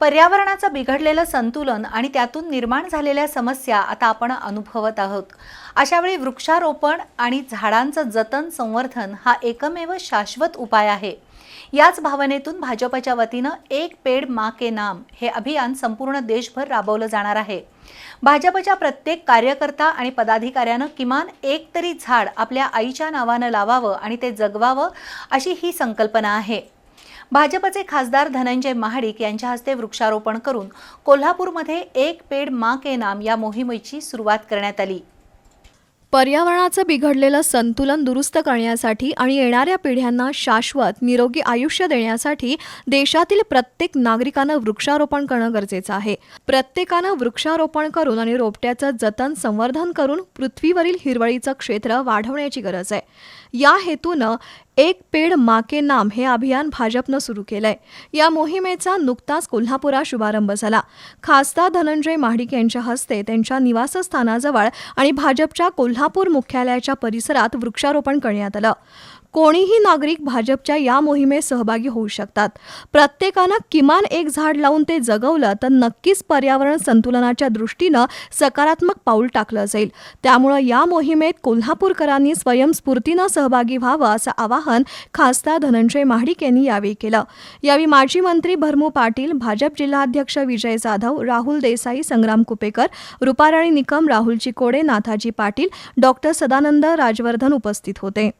पर्यावरणाचं बिघडलेलं संतुलन आणि त्यातून निर्माण झालेल्या समस्या आता आपण अनुभवत आहोत. अशावेळी वृक्षारोपण आणि झाडांचं जतन संवर्धन हा एकमेव शाश्वत उपाय आहे. याच भावनेतून भाजपच्या वतीनं एक पेड मा के नाम हे अभियान संपूर्ण देशभर राबवलं जाणार आहे. भाजपच्या प्रत्येक कार्यकर्ता आणि पदाधिकाऱ्यानं किमान एक तरी झाड आपल्या आईच्या नावानं लावावं आणि ते जगवावं अशी ही संकल्पना आहे. भाजपचे खासदार धनंजय महाडिक यांच्या हस्ते वृक्षारोपण करून कोल्हापूरमध्ये एक पेड मा के नाम या मोहिमेची सुरुवात करण्यात आली. पर्यावरणाचं बिघडलेलं संतुलन दुरुस्त करण्यासाठी आणि येणाऱ्या पिढ्यांना शाश्वत निरोगी आयुष्य देण्यासाठी देशातील प्रत्येक नागरिकानं वृक्षारोपण करणं गरजेचं आहे. प्रत्येकानं वृक्षारोपण करून आणि रोपट्याचं जतन संवर्धन करून पृथ्वीवरील हिरवळीचं क्षेत्र वाढवण्याची गरज आहे. या हेतूनं एक पेड माके नाम हे अभियान भाजपनं सुरू केलंय. या मोहिमेचा नुकताच कोल्हापुरात शुभारंभ झाला. खासदार धनंजय महाडिक यांच्या हस्ते त्यांच्या निवासस्थानाजवळ आणि भाजपच्या कोल्हापूर मुख्यालयाच्या परिसरात वृक्षारोपण करण्यात आलं. कोणीही नागरिक भाजपच्या या मोहिमेत सहभागी होऊ शकतात. प्रत्येकानं किमान एक झाड लावून ते जगवलं तर नक्कीच पर्यावरण संतुलनाच्या दृष्टीनं सकारात्मक पाऊल टाकलं जाईल. त्यामुळं या मोहिमेत कोल्हापूरकरांनी स्वयंस्फूर्तीनं सहभागी व्हावं असं आवाहन खासदार धनंजय महाडिक यांनी यावेळी केलं. यावेळी माजी मंत्री भरमू पाटील भाजप जिल्हाध्यक्ष विजय जाधव राहुल देसाई संग्राम कुपेकर रुपाराणी निकम राहुल चिकोडे नाथाजी पाटील डॉक्टर सदानंद राजवर्धन उपस्थित होते.